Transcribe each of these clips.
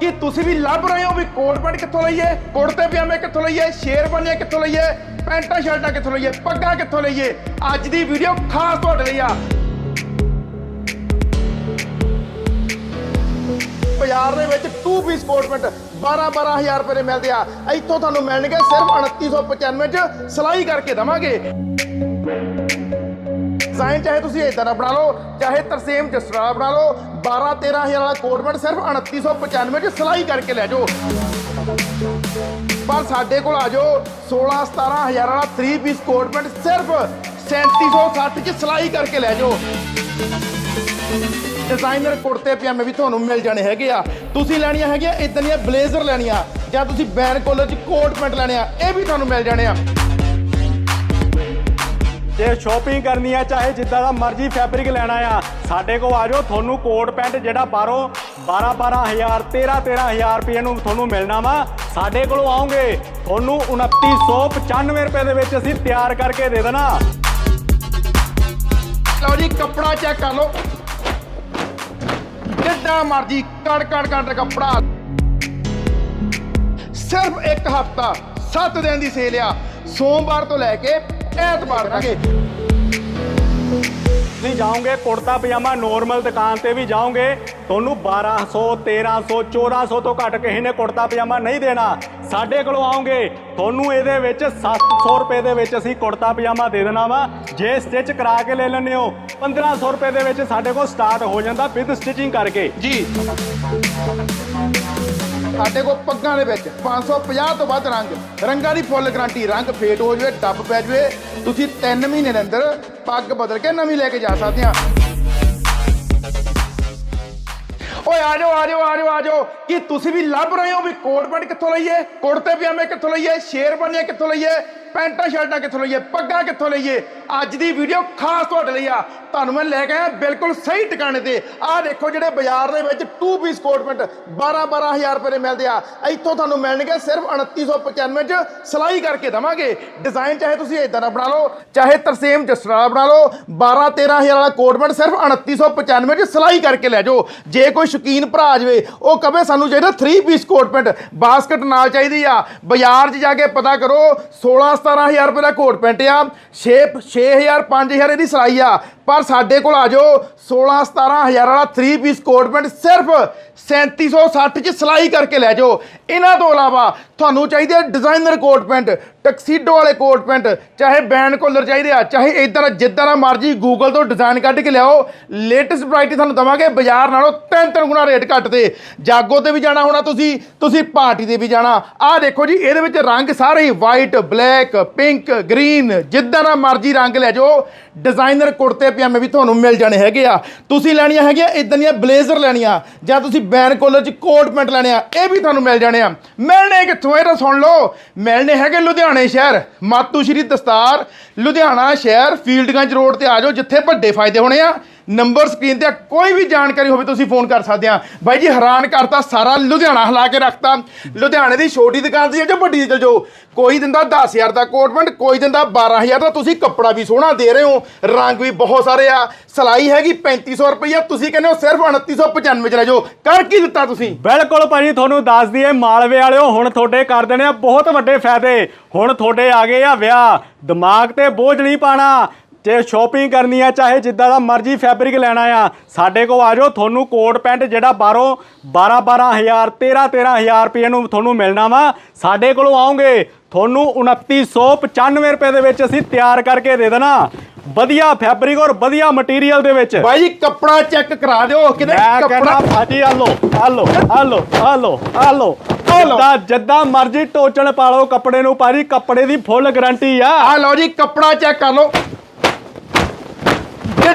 ਕੀ ਤੁਸੀਂ ਵੀ ਲੱਭ ਰਹੇ ਹੋ ਵੀ ਕੋਟ ਪੈਂਟ ਕਿੱਥੋਂ ਲਈਏ ਕੁੜਤੇ ਪਜਾਮੇ ਕਿੱਥੋਂ ਲਈਏ ਸ਼ੇਰਵਾਨੀਆਂ ਕਿੱਥੋਂ ਲਈਏ ਪੈਂਟਾਂ ਸ਼ਰਟਾਂ ਕਿੱਥੋਂ ਲਈਏ ਪੱਗਾਂ ਕਿੱਥੋਂ ਲਈਏ ਅੱਜ ਦੀ ਵੀਡੀਓ ਖਾਸ ਤੁਹਾਡੇ ਲਈ ਆ। ਬਾਜ਼ਾਰ ਦੇ ਵਿੱਚ 2 ਪੀਸ ਕੋਟ ਪੈਂਟ 12 12000 ਰੁਪਏ ਦੇ ਮਿਲਦੇ ਆ। ਇੱਥੋਂ ਤੁਹਾਨੂੰ ਮਿਲਣਗੇ ਸਿਰਫ 2995 ਚ, ਸਿਲਾਈ ਕਰਕੇ ਦਵਾਂਗੇ। ਡਿਜ਼ਾਈਨ ਚਾਹੇ ਤੁਸੀਂ ਇਦਾਂ ਦਾ ਬਣਾ ਲਓ, ਚਾਹੇ ਤਰਸੇਮ ਜਸਟਰਾ ਬਣਾ ਲਓ 12 13000 ਵਾਲਾ ਕੋਟ ਪੈਂਟ ਸਿਰਫ 2995 ਚ ਸਿਲਾਈ ਕਰਕੇ ਲੈ ਜਾਓ। ਪਰ ਸਾਡੇ ਕੋਲ ਆ ਜਾਓ 16 17000 ਵਾਲਾ 3 ਪੀਸ ਕੋਟ ਪੈਂਟ ਸਿਰਫ 3760 ਚ ਸਿਲਾਈ ਕਰਕੇ ਲੈ ਜਾਓ। ਡਿਜ਼ਾਈਨਰ ਕੁੜਤੇ ਪਜਾਮੇ ਵੀ ਤੁਹਾਨੂੰ ਮਿਲ ਜਾਣੇ ਹੈਗੇ ਆ। ਤੁਸੀਂ ਲੈਣੀਆਂ ਹੈਗੀਆਂ ਇਦਾਂ ਦੀਆਂ ਬਲੇਜ਼ਰ ਲੈਣੀਆਂ ਜਾਂ ਤੁਸੀਂ ਬੈਨ ਕੋਲਰ ਚ ਕੋਟ ਪੈਂਟ ਲੈਣੇ ਆ, ਇਹ ਵੀ ਤੁਹਾਨੂੰ ਮਿਲ ਜਾਣੇ ਆ। ਜੇ ਸ਼ਾਪਿੰਗ ਕਰਨੀ ਆ, ਚਾਹੇ ਜਿੱਦਾਂ ਦਾ ਮਰਜ਼ੀ ਫੈਬਰਿਕ ਲੈਣਾ ਆ ਸਾਡੇ ਕੋਲ ਆ ਜਾਓ, ਤੁਹਾਨੂੰ ਕੋਟ ਪੈਂਟ ਜਿਹੜਾ ਬਾਹਰੋਂ 12 12000 13 13000 ਰੁਪਏ ਨੂੰ ਤੁਹਾਨੂੰ ਮਿਲਣਾ ਵਾ। ਸਾਡੇ ਕੋਲੋਂ ਆਉਂਗੇ ਤੁਹਾਨੂੰ 2995 ਰੁਪਏ ਦੇ ਵਿੱਚ ਅਸੀਂ ਤਿਆਰ ਕਰਕੇ ਦੇ ਦੇਣਾ। ਲਓ ਜੀ, ਕੱਪੜਾ ਚੈੱਕ ਕਰ ਲਓ। ਜਿੱਦਾਂ ਮਰਜ਼ੀ ਕੜ ਕੜ ਕੜ ਕੱਪੜਾ। ਸਿਰਫ ਇੱਕ ਹਫਤਾ 7 ਦਿਨ ਦੀ ਸੇਲ ਆ। ਸੋਮਵਾਰ ਤੋਂ ਲੈ ਕੇ ਐਤਵਾਰ ਤੱਕ ਤੁਸੀਂ ਜਾਓਗੇ ਕੁੜਤਾ ਪਜਾਮਾ ਨੋਰਮਲ ਦੁਕਾਨ ਤੇ ਵੀ ਜਾਓਗੇ ਤੁਹਾਨੂੰ 1200 1300 1400 ਤੋਂ ਘੱਟ ਕਿਸੇ ਨੇ ਕੁੜਤਾ ਪਜਾਮਾ ਨਹੀਂ ਦੇਣਾ। ਸਾਡੇ ਕੋਲੋਂ ਆਓਗੇ ਤੁਹਾਨੂੰ ਇਹਦੇ ਵਿੱਚ 700 ਰੁਪਏ ਦੇ ਵਿੱਚ ਅਸੀਂ ਕੁੜਤਾ ਪਜਾਮਾ ਦੇ ਦੇਣਾ ਵਾ। ਜੇ ਸਟਿਚ ਕਰਾ ਕੇ ਲੈ ਲੈਂਦੇ ਹੋ 1500 ਰੁਪਏ ਦੇ ਵਿੱਚ ਸਾਡੇ ਕੋਲ ਸਟਾਰਟ ਹੋ ਜਾਂਦਾ ਵਿਦ ਸਟਿਚਿੰਗ ਕਰਕੇ। ਜੀ। ਸਾਡੇ ਕੋਲ ਪੱਗਾਂ ਦੇ ਵਿੱਚ 550 ਤੋਂ ਵੱਧ ਰੰਗ। ਰੰਗਾਂ ਦੀ ਫੁੱਲ ਗਾਰੰਟੀ, ਰੰਗ ਫੇਟ ਹੋ ਜਾਵੇ, ਡੱਬ ਪੈ ਜਾਵੇ। ਤੁਸੀਂ 3 ਮਹੀਨੇ ਦੇ ਅੰਦਰ ਪੱਗ ਬਦਲ ਕੇ ਨਵੀਂ ਲੈ ਕੇ ਜਾ ਸਕਦੇ ਆ। ਓਏ, ਆ ਜਾਓ ਆ ਜਾਓ ਆ ਜਾਓ ਆ ਜਾਓ। ਕੀ ਤੁਸੀਂ ਵੀ ਲੱਭ ਰਹੇ ਹੋ ਵੀ ਕੋਟ ਪੈਂਟ ਕਿੱਥੋਂ ਲਈਏ? ਕੁੜਤੇ ਪਜਾਮੇ ਕਿੱਥੋਂ ਲਈਏ? ਸ਼ੇਰਵਾਨੀਆਂ ਕਿੱਥੋਂ ਲਈਏ? ਪੈਂਟਾਂ ਸ਼ਰਟਾਂ ਕਿੱਥੋਂ ਲਈਏ, ਪੱਗਾਂ ਕਿੱਥੋਂ ਲਈਏ? ਅੱਜ ਦੀ ਵੀਡੀਓ ਖਾਸ ਤੁਹਾਡੇ ਲਈ ਆ। ਤੁਹਾਨੂੰ ਮੈਂ ਲੈ ਕੇ ਆਇਆ ਬਿਲਕੁਲ ਸਹੀ ਟਿਕਾਣੇ ਤੇ। ਆਹ ਦੇਖੋ ਜਿਹੜੇ ਬਾਜ਼ਾਰ ਦੇ ਵਿੱਚ 2 ਪੀਸ ਕੋਟ ਪੈਂਟ 12 12000 ਰੁਪਏ ਦੇ ਮਿਲਦੇ ਆ। ਇੱਥੋਂ ਤੁਹਾਨੂੰ ਮਿਲਣਗੇ ਸਿਰਫ 2995 ਚ ਸਿਲਾਈ ਕਰਕੇ ਦਵਾਂਗੇ। ਡਿਜ਼ਾਈਨ ਚਾਹੇ ਤੁਸੀਂ ਇਦਾਂ ਦਾ ਬਣਾ ਲਓ, ਚਾਹੇ ਤਰਸੇਮ ਜਸਟਰਾ ਵਾਲਾ ਬਣਾ ਲਓ 12 13000 ਵਾਲਾ ਕੋਟ ਪੈਂਟ ਸਿਰਫ 2995 ਚ ਸਿਲਾਈ ਕਰਕੇ ਲੈ ਜਾਓ। ਜੇ ਕੋਈ ਸ਼ੌਕੀਨ ਭਰਾ ਆ ਜਾਵੇ, ਉਹ ਕਵੇ ਸਾਨੂੰ ਚਾਹੀਦਾ 3 ਪੀਸ ਕੋਟ ਪੈਂਟ ਬਾਸਕਟ ਨਾਲ ਚਾਹੀਦੀ ਆ। ਬਾਜ਼ਾਰ 'ਚ ਜਾ ਕੇ ਪਤਾ ਕਰੋ 16 17000 ਰੁਪਏ ਦਾ ਕੋਟ ਪੈਂਟ ਆ। 6 6000 5000 ਇਹਦੀ ਸਿਲਾਈ ਆ। ਪਰ ਸਾਡੇ ਕੋਲ ਆ ਜਾਓ। 16 17000 ਵਾਲਾ 3 ਪੀਸ ਕੋਟ ਪੈਂਟ ਸਿਰਫ 3760 ਚ ਸਿਲਾਈ ਕਰਕੇ ਲੈ ਜਾਓ। ਇਹਨਾਂ ਤੋਂ ਇਲਾਵਾ ਤੁਹਾਨੂੰ ਚਾਹੀਦੇ ਡਿਜ਼ਾਈਨਰ ਕੋਟ ਪੈਂਟ ਟਕਸੀਡੋ ਵਾਲੇ ਕੋਟ ਪੈਂਟ ਚਾਹੇ ਬੈਨ ਕੋਲਰ ਚਾਹੀਦੇ ਆ, ਚਾਹੇ ਇਦਾਂ ਜਿੱਦਾਂ ਦਾ ਮਰਜ਼ੀ ਗੂਗਲ ਤੋਂ ਡਿਜ਼ਾਈਨ ਕੱਢ ਕੇ ਲਿਆਓ। ਲੇਟੈਸਟ ਵੈਰਾਈਟੀ ਤੁਹਾਨੂੰ ਦਵਾਂਗੇ, ਬਾਜ਼ਾਰ ਨਾਲੋਂ ਤਿੰਨ ਤਿੰਨ ਗੁਣਾ ਰੇਟ ਘੱਟ ਤੇ। ਜਾਗੋ ਤੇ ਵੀ ਜਾਣਾ ਹੋਣਾ ਤੁਸੀਂ ਤੁਸੀਂ ਪਾਰਟੀ ਤੇ ਵੀ ਜਾਣਾ। ਆਹ ਦੇਖੋ ਜੀ, ਇਹਦੇ ਵਿੱਚ ਰੰਗ ਸਾਰੇ ਹੀ ਵਾਈਟ ਬਲੈਕ ਪਿੰਕ ਗ੍ਰੀਨ ਜਿੱਦਾਂ ਦਾ ਮਰਜ਼ੀ ਰੰਗ ਲੈ ਜਾਓ। ਡਿਜ਼ਾਈਨਰ ਕੁੜਤੇ ਐਵੇਂ ਵੀ ਤੁਹਾਨੂੰ ਮਿਲ ਜਾਣੇ ਹੈਗੇ ਆ। ਤੁਸੀਂ ਲੈਣੀਆਂ ਹੈਗੀਆਂ ਇਦਾਂ ਦੀਆਂ ਬਲੇਜ਼ਰ ਲੈਣੀਆਂ, ਜਾਂ ਤੁਸੀਂ ਬੈਨ ਕੋਲਰ ਚ ਕੋਟ ਪੈਂਟ ਲੈਣੇ ਆ, ਇਹ ਵੀ ਤੁਹਾਨੂੰ ਮਿਲ ਜਾਣੇ ਆ। ਮਿਲਣੇ ਕਿੱਥੋਂ ਇਹ ਤਾਂ ਸੁਣ ਲਓ। ਮਿਲਣੇ ਹੈਗੇ ਲੁਧਿਆਣੇ ਸ਼ਹਿਰ ਮਾਤੂ ਸ਼੍ਰੀ ਦਸਤਾਰ, ਲੁਧਿਆਣਾ ਸ਼ਹਿਰ, ਫੀਲਡਗੰਜ ਰੋਡ ਤੇ ਆ ਜਾਓ, ਜਿੱਥੇ ਵੱਡੇ ਫਾਇਦੇ ਹੋਣੇ ਆ। ਨੰਬਰ ਸਕਰੀਨ ਤੇ ਆ, ਕੋਈ ਵੀ ਜਾਣਕਾਰੀ ਹੋਵੇ ਤੁਸੀਂ ਫੋਨ ਕਰ ਸਕਦੇ ਆ। ਬਾਈ ਜੀ ਹੈਰਾਨ ਕਰਤਾ ਸਾਰਾ ਲੁਧਿਆਣਾ ਹਿਲਾ ਕੇ ਰੱਖਤਾ। ਲੁਧਿਆਣੇ ਦੀ ਛੋਟੀ ਦੁਕਾਨ ਸੀ ਜਾਂ ਵੱਡੀ ਚਲ ਜਾਓ ਕੋਈ ਦਿੰਦਾ 10000 ਦਾ ਕੋਟ ਪੈਂਟ ਕੋਈ ਦਿੰਦਾ 12000 ਦਾ। ਤੁਸੀਂ ਕੱਪੜਾ ਵੀ ਸੋਹਣਾ ਦੇ ਰਹੇ ਹੋ ਰੰਗ ਵੀ ਬਹੁਤ ਸਾਰੇ ਆ। ਸਿਲਾਈ ਹੈਗੀ 3500 ਰੁਪਈਆ ਤੁਸੀਂ ਕਹਿੰਦੇ ਹੋ ਸਿਰਫ 2995 ਚ ਲੈ ਜਾਓ। ਕਰ ਕੀ ਦਿੱਤਾ ਤੁਸੀਂ? ਬਿਲਕੁਲ ਭਾਜੀ ਤੁਹਾਨੂੰ ਦੱਸ ਦਈਏ ਮਾਲਵੇ ਵਾਲਿਓ ਹੁਣ ਤੁਹਾਡੇ ਕਰ ਦੇਣੇ ਆ ਬਹੁਤ ਵੱਡੇ ਫਾਇਦੇ। ਹੁਣ ਤੁਹਾਡੇ ਆ ਗਏ ਆ ਵਿਆਹ। ਦਿਮਾਗ ਤੇ ਬੋਝ ਨਹੀਂ ਪਾਣਾ। ਜੇ ਸ਼ਾਪਿੰਗ ਕਰਨੀ ਆ ਚਾਹੇ ਜਿੱਦਾਂ ਦਾ ਮਰਜ਼ੀ ਫੈਬਰਿਕ ਲੈਣਾ ਆ ਸਾਡੇ ਕੋਲ ਆ ਜਾਓ ਤੁਹਾਨੂੰ ਕੋਟ ਪੈਂਟ ਜਿਹੜਾ ਬਾਹਰੋਂ 12 12000 13 13000 ਰੁਪਏ ਨੂੰ ਤੁਹਾਨੂੰ ਮਿਲਣਾ ਵਾ। ਸਾਡੇ ਕੋਲੋਂ ਆਓਗੇ ਤੁਹਾਨੂੰ 2995 ਰੁਪਏ ਦੇ ਵਿੱਚ ਅਸੀਂ ਤਿਆਰ ਕਰਕੇ ਦੇ ਦੇਣਾ। ਵਧੀਆ ਫੈਬਰਿਕ ਔਰ ਵਧੀਆ ਮਟੀਰੀਅਲ ਦੇ ਵਿੱਚ। ਬਾਈ ਜੀ ਕੱਪੜਾ ਚੈੱਕ ਕਰਾ ਦਿਓ ਕਿਤੇ ਕੱਪੜਾ ਭਾਜੀ ਆ ਲੋ ਆ ਲੋ ਆ ਲੋ ਆ ਲੋ ਆ ਲੋ। ਜਿੱਦਾਂ ਜਿੱਦਾਂ ਮਰਜ਼ੀ ਟੋਚਣ ਪਾ ਲਓ ਕੱਪੜੇ ਨੂੰ ਭਾਜੀ ਕੱਪੜੇ ਦੀ ਫੁੱਲ ਗਾਰੰਟੀ ਆ। ਆ ਲਓ ਜੀ ਕੱਪੜਾ ਚੈੱਕ ਕਰ ਲਓ।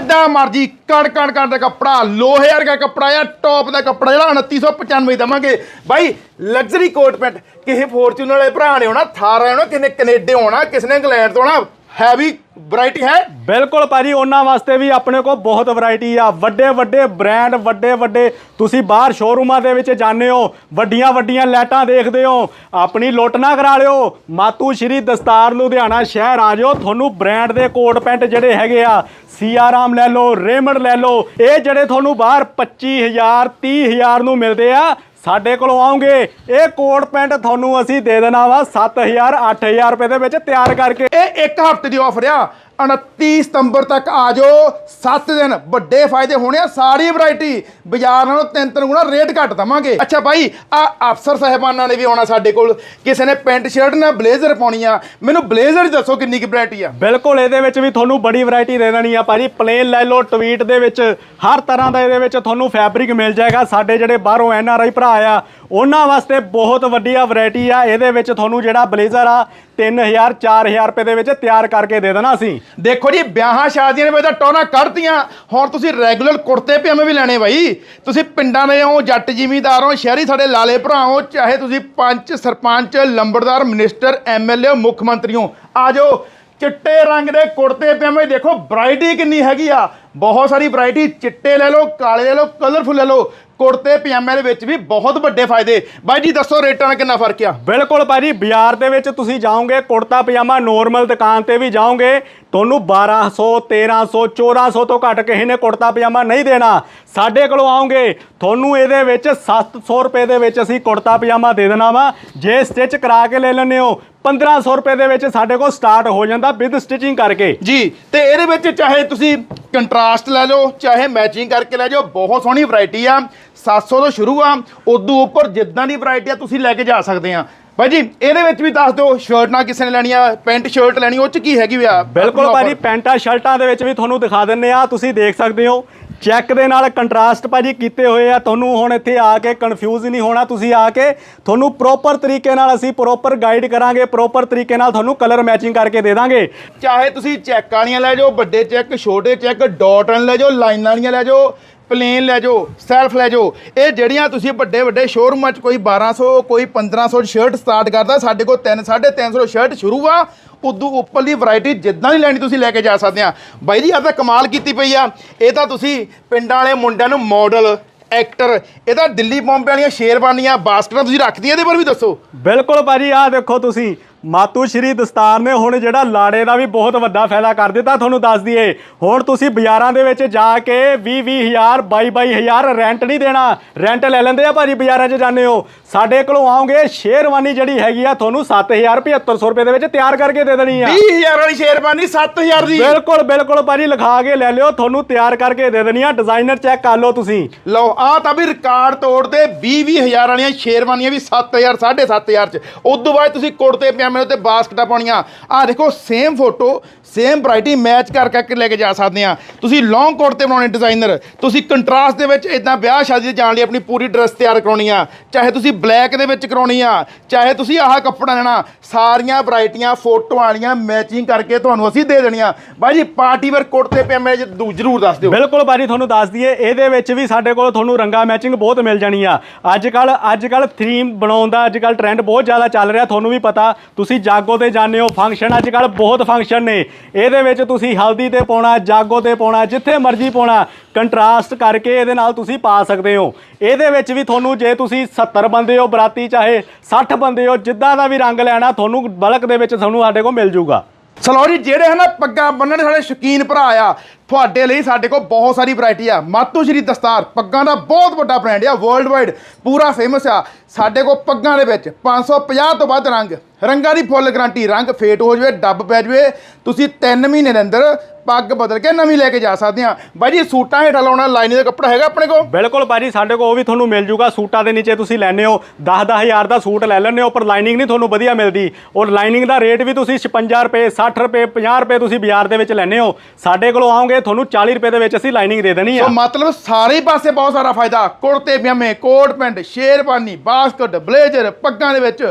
ਜਿੱਦਾਂ ਮਰਜ਼ੀ ਕੜ ਕਣ ਕੜ ਦਾ ਕੱਪੜਾ, ਲੋਹੇ ਵਰਗਾ ਕੱਪੜਾ ਆ ਟੌਪ ਦਾ ਕੱਪੜਾ ਜਿਹੜਾ 2995 ਦਵਾਂਗੇ। ਬਾਈ ਲਗਜ਼ਰੀ ਕੋਟ ਪੈਂਟ ਕਿਸੇ ਫੋਰਚੂਨਰ ਵਾਲੇ ਭਰਾ ਨੇ ਹੋਣਾ ਥਾਰ ਆਉਣਾ ਕਿਸੇ ਨੇ ਕੈਨੇਡਾ ਆਉਣਾ ਕਿਸੇ ਨੇ ਇੰਗਲੈਂਡ ਤੋਂ ਆਉਣਾ ਹੈਵੀ ਵੈਰਾਈਟੀ ਹੈ। ਬਿਲਕੁਲ ਭਾਜੀ, ਉਹਨਾਂ ਵਾਸਤੇ ਵੀ ਆਪਣੇ ਕੋਲ ਬਹੁਤ ਵੈਰਾਈਟੀ ਆ। ਵੱਡੇ ਵੱਡੇ ਬ੍ਰਾਂਡ, ਵੱਡੇ ਵੱਡੇ। ਤੁਸੀਂ ਬਾਹਰ ਸ਼ੋਰੂਮਾਂ ਦੇ ਵਿੱਚ ਜਾਂਦੇ ਹੋ, ਵੱਡੀਆਂ ਵੱਡੀਆਂ ਲਾਈਟਾਂ ਦੇਖਦੇ ਹੋ, ਆਪਣੀ ਲੁੱਟ ਨਾ ਕਰਾ ਲਿਓ। ਮਾਤੂ ਸ਼੍ਰੀ ਦਸਤਾਰ, ਲੁਧਿਆਣਾ ਸ਼ਹਿਰ ਆ ਜਾਓ। ਤੁਹਾਨੂੰ ਬ੍ਰਾਂਡ ਦੇ ਕੋਟ ਪੈਂਟ ਜਿਹੜੇ ਹੈਗੇ ਆ ਸੀਆਰਾਮ ਲੈ ਲਓ, ਰੇਮੰਡ ਲੈ ਲਓ, ਇਹ ਜਿਹੜੇ ਤੁਹਾਨੂੰ ਬਾਹਰ 25000 30000 ਨੂੰ ਮਿਲਦੇ ਆ ਸਾਡੇ ਕੋਲੋਂ ਆਉਂਗੇ। ਇਹ ਕੋਟ ਪੈਂਟ ਤੁਹਾਨੂੰ ਅਸੀਂ ਦੇ ਦੇਣਾ ਵਾ 7000 8000 ਰੁਪਏ ਦੇ ਵਿੱਚ ਤਿਆਰ ਕਰਕੇ। ਇਹ ਇੱਕ ਹਫ਼ਤੇ ਦੀ ਆਫਰ ਆ। 29 ਸਤੰਬਰ ਤੱਕ ਆ ਜਾਓ। 7 ਦਿਨ ਵੱਡੇ ਫਾਇਦੇ ਹੋਣੇ ਆ, ਸਾਰੀ ਵੈਰਾਈਟੀ ਬਾਜ਼ਾਰ ਨਾਲੋਂ ਤਿੰਨ ਤਿੰਨ ਗੁਣਾ ਰੇਟ ਘੱਟ ਦਵਾਂਗੇ। ਅੱਛਾ ਭਾਈ ਆ ਅਫਸਰ ਸਾਹਿਬਾਨਾਂ ਨੇ ਵੀ ਆਉਣਾ ਸਾਡੇ ਕੋਲ। ਕਿਸੇ ਨੇ ਪੈਂਟ ਸ਼ਰਟ ਨਾਲ ਬਲੇਜ਼ਰ ਪਾਉਣੀ ਆ। ਮੈਨੂੰ ਬਲੇਜ਼ਰ ਦੱਸੋ ਕਿੰਨੀ ਕੁ ਵੈਰਾਈਟੀ ਆ। ਬਿਲਕੁਲ, ਇਹਦੇ ਵਿੱਚ ਵੀ ਤੁਹਾਨੂੰ ਬੜੀ ਵੈਰਾਈਟੀ ਦੇ ਦੇਣੀ ਆ ਭਾਜੀ। ਪਲੇਨ ਲੈ ਲਓ ਟਵੀਟ ਦੇ ਵਿੱਚ ਹਰ ਤਰ੍ਹਾਂ ਦਾ ਇਹਦੇ ਵਿੱਚ ਤੁਹਾਨੂੰ ਫੈਬਰਿਕ ਮਿਲ ਜਾਏਗਾ। ਸਾਡੇ ਜਿਹੜੇ ਬਾਹਰੋਂ ਐਨ ਆਰ ਆਈ ਭਰਾ ਆ ਉਹਨਾਂ ਵਾਸਤੇ ਬਹੁਤ ਵੱਡੀਆ ਵੈਰਾਈਟੀ ਆ। ਇਹਦੇ ਵਿੱਚ ਤੁਹਾਨੂੰ ਜਿਹੜਾ ਬਲੇਜ਼ਰ ਆ 3000 4000 ਰੁਪਏ ਦੇ ਵਿੱਚ ਤਿਆਰ ਕਰਕੇ ਦੇ ਦੇਣਾ ਅਸੀਂ। ਦੇਖੋ ਜੀ, ਵਿਆਹਾਂ ਸ਼ਾਦੀਆਂ ਦੇ ਵਿੱਚ ਤਾਂ ਟੋਨਾ ਕੱਢਤੀਆਂ। ਹੁਣ ਤੁਸੀਂ ਰੈਗੂਲਰ ਕੁੜਤੇ ਪਜਾਮੇ ਵੀ ਲੈਣੇ ਬਾਈ। ਤੁਸੀਂ ਪਿੰਡਾਂ ਦੇ ਹੋ, ਜੱਟ ਜ਼ਿਮੀਂਦਾਰ ਹੋ, ਸ਼ਹਿਰੀ ਸਾਡੇ ਲਾਲੇ ਭਰਾ ਹੋ, ਚਾਹੇ ਤੁਸੀਂ ਪੰਚ, ਸਰਪੰਚ, ਲੰਬੜਦਾਰ, ਮਿਨਿਸਟਰ ਐਮਐਲਏ ਮੁੱਖ ਮੰਤਰੀ ਹੋ, ਆ ਜਾਓ। ਚਿੱਟੇ ਰੰਗ ਦੇ ਕੁੜਤੇ ਪਜਾਮੇ ਦੇਖੋ, ਵੈਰਾਈਟੀ ਕਿੰਨੀ ਹੈਗੀ ਆ। ਬਹੁਤ ਸਾਰੀ ਵੈਰਾਈਟੀ, ਚਿੱਟੇ ਲੈ ਲਓ, ਕਾਲੇ ਲੈ ਲਓ, ਕਲਰਫੁੱਲ ਲੈ ਲਓ। ਕੁੜਤੇ ਪਜਾਮੇ ਦੇ ਵਿੱਚ ਵੀ ਬਹੁਤ ਵੱਡੇ ਫਾਇਦੇ। ਬਾਈ ਜੀ ਦੱਸੋ ਰੇਟਾਂ ਦਾ ਕਿੰਨਾ ਫ਼ਰਕ ਆ? ਬਿਲਕੁਲ ਭਾਜੀ ਬਾਜ਼ਾਰ ਦੇ ਵਿੱਚ ਤੁਸੀਂ ਜਾਓਗੇ ਕੁੜਤਾ ਪਜਾਮਾ ਨੋਰਮਲ ਦੁਕਾਨ ਤੇ ਵੀ ਜਾਓਗੇ ਤੁਹਾਨੂੰ 1200 1300 1400 ਤੋਂ ਘੱਟ ਕਿਸੇ ਨੇ ਕੁੜਤਾ ਪਜਾਮਾ ਨਹੀਂ ਦੇਣਾ। ਸਾਡੇ ਕੋਲੋਂ ਆਓਗੇ ਤੁਹਾਨੂੰ ਇਹਦੇ ਵਿੱਚ 700 ਰੁਪਏ ਦੇ ਵਿੱਚ ਅਸੀਂ ਕੁੜਤਾ ਪਜਾਮਾ ਦੇ ਦੇਣਾ ਵਾ। ਜੇ ਸਟਿਚ ਕਰਾ ਕੇ ਲੈ ਲੈਂਦੇ ਹੋ 1500 ਰੁਪਏ ਦੇ ਵਿੱਚ ਸਾਡੇ ਕੋਲ ਸਟਾਰਟ ਹੋ ਜਾਂਦਾ ਵਿਦ ਸਟਿਚਿੰਗ ਕਰਕੇ। ਜੀ ਤੇ ਇਹਦੇ ਵਿੱਚ ਚਾਹੇ ਤੁਸੀਂ ਕੰਟਰਾਸਟ ਲੈ ਲਓ ਚਾਹੇ ਮੈਚਿੰਗ ਕਰਕੇ ਲੈ ਜਾਓ ਬਹੁਤ ਸੋਹਣੀ ਵੈਰਾਈਟੀ ਆ। 700 ਤੋਂ ਸ਼ੁਰੂ ਆ। ਉਦੋਂ ਉੱਪਰ ਜਿੱਦਾਂ ਦੀ ਵੈਰਾਈਟੀ ਆ ਤੁਸੀਂ ਲੈ ਕੇ ਜਾ ਸਕਦੇ ਆ। ਭਾਈ ਜੀ ਇਹਦੇ ਵਿੱਚ ਵੀ ਦੱਸ ਦਿਓ ਸ਼ਰਟ ਨਾਲ ਕਿਸੇ ਨੇ ਲੈਣੀ ਆ ਪੈਂਟ ਸ਼ਰਟ ਲੈਣੀ ਉਹ ਚ ਕੀ ਹੈਗੀ ਆ? ਬਿਲਕੁਲ ਭਾਜੀ? ਪੈਂਟਾਂ ਸ਼ਰਟਾਂ ਦੇ ਵਿੱਚ ਵੀ ਤੁਹਾਨੂੰ ਦਿਖਾ ਦਿੰਨੇ ਆ ਤੁਸੀਂ ਦੇਖ ਸਕਦੇ ਹੋ। ਚੈੱਕ ਦੇ ਨਾਲ ਕੰਟਰਾਸਟ ਭਾਜੀ ਕੀਤੇ ਹੋਏ ਆ ਤੁਹਾਨੂੰ ਹੁਣ ਇੱਥੇ ਆ ਕੇ ਕਨਫਿਊਜ਼ ਨਹੀਂ ਹੋਣਾ ਤੁਸੀਂ ਆ ਕੇ ਤੁਹਾਨੂੰ ਪ੍ਰੋਪਰ ਤਰੀਕੇ ਨਾਲ ਅਸੀਂ ਪ੍ਰੋਪਰ ਗਾਈਡ ਕਰਾਂਗੇ ਪ੍ਰੋਪਰ ਤਰੀਕੇ ਨਾਲ ਤੁਹਾਨੂੰ ਕਲਰ ਮੈਚਿੰਗ ਕਰਕੇ ਦੇ ਦਾਂਗੇ। ਚਾਹੇ ਤੁਸੀਂ ਚੈੱਕ ਵਾਲੀਆਂ ਲੈ ਜਾਓ ਵੱਡੇ ਚੈੱਕ ਛੋਟੇ ਚੈੱਕ ਡਾਟ ਵਾਲੀਆਂ ਲੈ ਜਾਓ ਲਾਈਨ ਵਾਲੀਆਂ ਲੈ ਜਾਓ ਪਲੇਨ ਲੈ ਜਾਓ, ਸੈਲਫ ਲੈ ਜਾਓ। ਇਹ ਜਿਹੜੀਆਂ ਤੁਸੀਂ ਵੱਡੇ ਵੱਡੇ ਸ਼ੋਰੂਮਾਂ 'ਚ ਕੋਈ 1200 ਕੋਈ 1500 ਸ਼ਰਟ ਸਟਾਰਟ ਕਰਦਾ, ਸਾਡੇ ਕੋਲ 3 350 ਸ਼ਰਟ ਸ਼ੁਰੂ ਆ। ਉਦੋਂ ਉੱਪਰਲੀ ਵੈਰਾਈਟੀ ਜਿੱਦਾਂ ਦੀ ਲੈਣੀ ਤੁਸੀਂ ਲੈ ਕੇ ਜਾ ਸਕਦੇ ਆ। ਬਾਈ ਜੀ ਆ ਤਾਂ ਕਮਾਲ ਕੀਤੀ ਪਈ ਆ। ਇਹ ਤਾਂ ਤੁਸੀਂ ਪਿੰਡਾਂ ਵਾਲੇ ਮੁੰਡਿਆਂ ਨੂੰ ਮਾਡਲ ਐਕਟਰ ਇਹ ਤਾਂ ਦਿੱਲੀ ਬੰਬੇ ਵਾਲੀਆਂ ਸ਼ੇਰਵਾਨੀਆਂ, ਬਾਸਕਟਾਂ ਤੁਸੀਂ ਰੱਖਦੀਆਂ ਇਹਦੇ ਪਰ ਵੀ ਦੱਸੋ। ਬਿਲਕੁਲ ਭਾਜੀ, ਆਹ ਦੇਖੋ ਤੁਸੀਂ। ਮਾਤੂ ਸ਼੍ਰੀ ਦਸਤਾਰ ਨੇ ਹੁਣ ਜਿਹੜਾ ਲਾੜੇ ਦਾ ਵੀ ਬਹੁਤ ਵੱਡਾ ਫਾਇਦਾ ਕਰ ਦਿੱਤਾ ਤੁਹਾਨੂੰ ਦੱਸ ਦਈਏ। ਹੁਣ ਤੁਸੀਂ ਬਾਜ਼ਾਰਾਂ ਦੇ ਵਿੱਚ ਜਾ ਕੇ 20 20000 22 22000 ਰੈਂਟ ਨਹੀਂ ਦੇਣਾ। ਰੈਂਟ ਲੈ ਲੈਂਦੇ ਆ ਭਾਜੀ ਬਾਜ਼ਾਰਾਂ 'ਚ ਜਾਂਦੇ ਹੋ। ਸਾਡੇ ਕੋਲੋਂ ਆਓਗੇ ਸ਼ੇਰਵਾਨੀ ਜਿਹੜੀ ਹੈਗੀ ਆ ਤੁਹਾਨੂੰ 7000 7500 ਰੁਪਏ ਦੇ ਵਿੱਚ ਤਿਆਰ ਕਰਕੇ ਦੇ ਦੇਣੀ ਆ। 20000 ਵਾਲੀ ਸ਼ੇਰਵਾਨੀ 7000 ਦੀ। ਬਿਲਕੁਲ ਬਿਲਕੁਲ ਭਾਜੀ ਲਿਖਾ ਕੇ ਲੈ ਲਿਓ ਤੁਹਾਨੂੰ ਤਿਆਰ ਕਰਕੇ ਦੇ ਦੇਣੀ ਆ। ਡਿਜ਼ਾਈਨਰ ਚੈੱਕ ਕਰ ਲਓ ਤੁਸੀਂ। ਲਓ ਆ ਤਾਂ ਵੀ ਰਿਕਾਰਡ ਤੋੜਦੇ 20 ਹਜ਼ਾਰ ਵਾਲੀਆਂ ਸ਼ੇਰਵਾਨੀਆਂ ਵੀ 7000 7500 ਚ। ਉਦੋਂ ਬਾਅਦ ਤੁਸੀਂ ਕੁੜਤੇ ਪਜਾਮੇ ਉੱਤੇ ਬਾਸਕਟਾਂ ਪਾਉਣੀਆਂ। ਆ ਦੇਖੋ same photo same variety match ਕਰ ਕਰਕੇ ਲੈ ਕੇ ਜਾ ਸਕਦੇ ਆ ਤੁਸੀਂ ਲੌਂਗ ਕੋਟ ਤੇ ਬਣਾਉਣੇ ਡਿਜ਼ਾਈਨਰ ਤੁਸੀਂ ਕੰਟਰਾਸਟ ਦੇ ਵਿੱਚ ਇਦਾਂ ਵਿਆਹ ਸ਼ਾਦੀ ਤੇ ਜਾਣ ਲਈ ਆਪਣੀ ਪੂਰੀ ਡਰੈਸ ਤਿਆਰ ਕਰਾਉਣੀ ਆ। ਚਾਹੇ ਤੁਸੀਂ ਬਲੈਕ ਦੇ ਵਿੱਚ ਕਰਾਉਣੀ ਆ, ਚਾਹੇ ਤੁਸੀਂ ਆਹ ਕੱਪੜਾ ਲੈਣਾ, ਸਾਰੀਆਂ ਵੈਰਾਈਟੀਆਂ ਫੋਟੋਆਂ ਵਾਲੀਆਂ ਮੈਚਿੰਗ ਕਰਕੇ ਤੁਹਾਨੂੰ ਅਸੀਂ ਦੇ ਦੇਣੀਆਂ। ਬਾਈ ਜੀ ਪਾਰਟੀ ਵੇਅਰ ਕੁੜਤੇ ਤੇ ਪਿਆ ਮੈਂ ਜ਼ਰੂਰ ਦੱਸ ਦਿਓ। ਬਿਲਕੁਲ ਭਾਜੀ ਤੁਹਾਨੂੰ ਦੱਸ ਦਈਏ, ਇਹਦੇ ਵਿੱਚ ਵੀ ਸਾਡੇ ਕੋਲ ਤੁਹਾਨੂੰ ਰੰਗਾ ਮੈਚਿੰਗ ਬਹੁਤ ਮਿਲ ਜਾਣੀ ਆ। ਅੱਜ ਕੱਲ ਅੱਜ ਕੱਲ ਥੀਮ ਬਣਾਉਣ ਦਾ ਅੱਜ ਕੱਲ ਟ੍ਰੈਂਡ ਬਹੁਤ ਜ਼ਿਆਦਾ ਚੱਲ ਰਿਹਾ, ਤੁਹਾਨੂੰ ਵੀ ਪਤਾ। ਤੁਸੀਂ ਜਾਗੋ ਤੇ ਜਾਂਦੇ ਹੋ ਫੰਕਸ਼ਨ ਅੱਜ ਕੱਲ ਬਹੁਤ ਫੰਕਸ਼ਨ ਨੇ। ਇਹਦੇ ਵਿੱਚ ਤੁਸੀਂ ਹਲਦੀ ਤੇ ਪਾਉਣਾ, ਜਾਗੋ ਤੇ ਪਾਉਣਾ, ਜਿੱਥੇ ਮਰਜ਼ੀ ਪਾਉਣਾ ਕੰਟਰਾਸਟ ਕਰਕੇ ਇਹਦੇ ਨਾਲ ਤੁਸੀਂ ਪਾ ਸਕਦੇ ਹੋ। ਇਹਦੇ ਵਿੱਚ ਵੀ ਤੁਹਾਨੂੰ ਜੇ ਤੁਸੀਂ 70 ਬੰਦੇ ਹੋ, ਬਰਾਤੀ ਚਾਹੇ 60 ਬੰਦੇ ਹੋ, ਜਿੱਦਾਂ ਦਾ ਵੀ ਰੰਗ ਲੈਣਾ, ਤੁਹਾਨੂੰ ਬਲਕ ਦੇ ਵਿੱਚ ਤੁਹਾਨੂੰ ਸਾਡੇ ਕੋਲ ਮਿਲ ਜੂਗਾ। ਸਲੋ ਜੀ ਜਿਹੜੇ ਹਨ ਪੱਗਾਂ ਬੰਨਣ ਸਾਡੇ ਸ਼ੌਕੀਨ ਭਰਾ ਆ ਤੁਹਾਡੇ ਲਈ ਸਾਡੇ ਕੋਲ ਬਹੁਤ ਸਾਰੀ ਵੈਰਾਈਟੀ ਆ। ਮਾਤੂ ਸ਼੍ਰੀ ਦਸਤਾਰ, ਪੱਗਾਂ ਦਾ ਬਹੁਤ ਵੱਡਾ ਬ੍ਰਾਂਡ ਆ ਵਰਲਡ ਵਾਈਡ ਪੂਰਾ ਫੇਮਸ ਆ। ਸਾਡੇ ਕੋਲ ਪੱਗਾਂ ਦੇ ਵਿੱਚ 550 ਤੋਂ ਵੱਧ ਰੰਗ। ਰੰਗਾਂ ਦੀ ਫੁੱਲ ਗਾਰੰਟੀ ਰੰਗ ਫੇਟ ਹੋ ਜਵੇ, ਡੱਬ ਪੈ ਜਵੇ, ਤੁਸੀਂ 3 ਮਹੀਨੇ ਦੇ ਅੰਦਰ ਪੱਗ ਬਦਲ ਕੇ ਨਵੀਂ ਲੈ ਕੇ ਜਾ ਸਕਦੇ ਆ। ਬਾਈ ਜੀ, ਸੂਟਾਂ ਹੇਠਾਂ ਲਾਉਣਾ, ਲਾਈਨਿੰਗ ਦਾ ਕੱਪੜਾ ਹੈਗਾ ਆਪਣੇ ਕੋਲ? ਬਿਲਕੁਲ ਭਾਜੀ ਸਾਡੇ ਕੋਲ ਉਹ ਵੀ ਤੁਹਾਨੂੰ ਮਿਲ ਜੂਗਾ। ਸੂਟਾਂ ਦੇ ਨੀਚੇ ਤੁਸੀਂ ਲੈਣੇ ਹੋ 10 ਹਜ਼ਾਰ ਦਾ ਸੂਟ ਲੈ ਲੈਣੇ ਹੋ, ਪਰ ਲਾਈਨਿੰਗ ਨਹੀਂ ਤੁਹਾਨੂੰ ਵਧੀਆ ਮਿਲਦੀ। ਔਰ ਲਾਈਨਿੰਗ ਦਾ ਰੇਟ ਵੀ ਤੁਸੀਂ 56 ਰੁਪਏ 60 ਰੁਪਏ 50 ਰੁਪਏ ਤੁਸੀਂ ਬਾਜ਼ਾਰ ਦੇ ਵਿੱਚ ਲੈਣੇ ਹੋ। ਸਾਡੇ ਕੋਲੋਂ ਆਓਗੇ ਤੁਹਾਨੂੰ 40 ਰੁਪਏ ਦੇ ਵਿੱਚ ਅਸੀਂ ਲਾਈਨਿੰਗ ਦੇ ਦੇਣੀ ਆ। ਸੋ ਮਤਲਬ ਸਾਰੇ ਹੀ ਪਾਸੇ ਬਹੁਤ ਸਾਰਾ ਫਾਇਦਾ। ਕੁੜਤੇ ਪਜਾਮੇ coat, pant sherwani basket, blazer, ਪੱਗਾਂ ਦੇ ਵਿੱਚ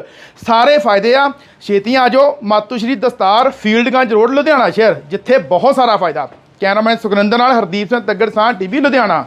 ਸਾਰੇ ਫਾਇਦੇ ਆ। ਛੇਤੀ ਆ ਜਾਓ। ਮਾਤੂ ਸ਼੍ਰੀ ਦਸਤਾਰ ਫੀਲਡਗੰਜ ਰੋਡ, ਲੁਧਿਆਣਾ ਸ਼ਹਿਰ, ਜਿੱਥੇ ਬਹੁਤ ਸਾਰਾ ਫਾਇਦਾ। ਕੈਮਰਾਮੈਨ ਸੁਖਨੰਦਰ ਨਾਲ ਹਰਦੀਪ ਸਿੰਘ ਤੱਗੜ ਸਾਹ ਟੀਵੀ ਲੁਧਿਆਣਾ।